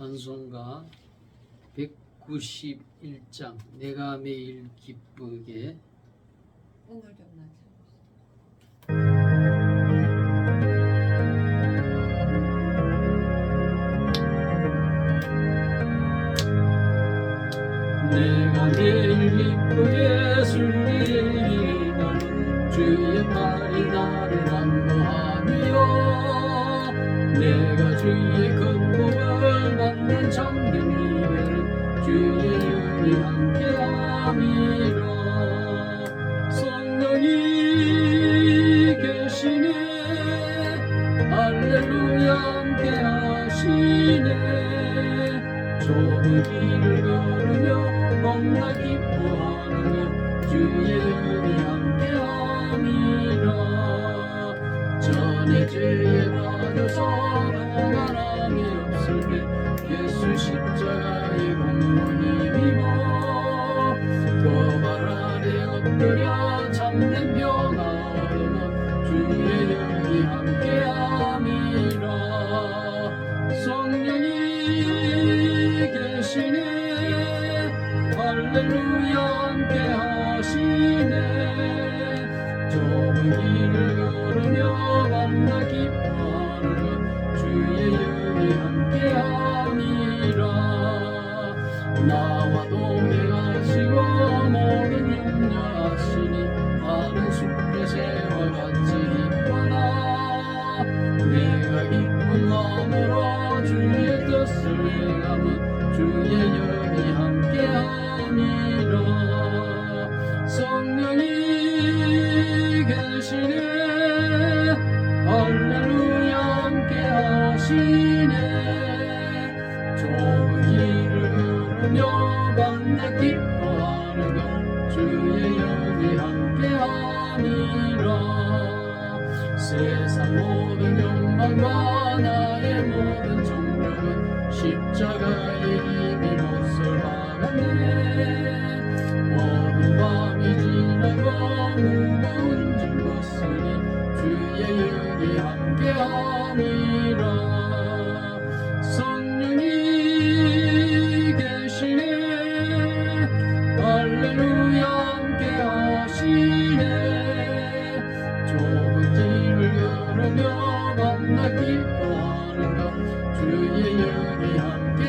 찬송가 191장 내가 매일 기쁘게 오늘 좀 낮춰. 내가 매일 기쁘게 순리는 주의 팔이 나를 안보하며 내가 주의 근 함께함이라 성령이 계시네 할렐루야 함께하시네 좁은 길을 걸으며 겁나 기뻐하는 것 주의 영이 함께함이라 전에 죄에 빠져서 평안함이 없을 때 예수 십자가 함께함이라. 성령이 계시네 할렐루야 함께하시네. 좁은 길을 걸으며 내가 기쁜 마음으로 주의 뜻을 행함은 주의 영이 함께함이라 성령이 계시네. 할렐루야 함께하시네. 좁은 길을 걸으며 만나 기뻐하는 것 주의 영이 함께 세상 모든 욕망과 나의 모든 정력은 십자가의 못설 막았네. 모든 밤이 지나고 무거운 짐 벗으니 주의 영이 함께함이 hallelujah.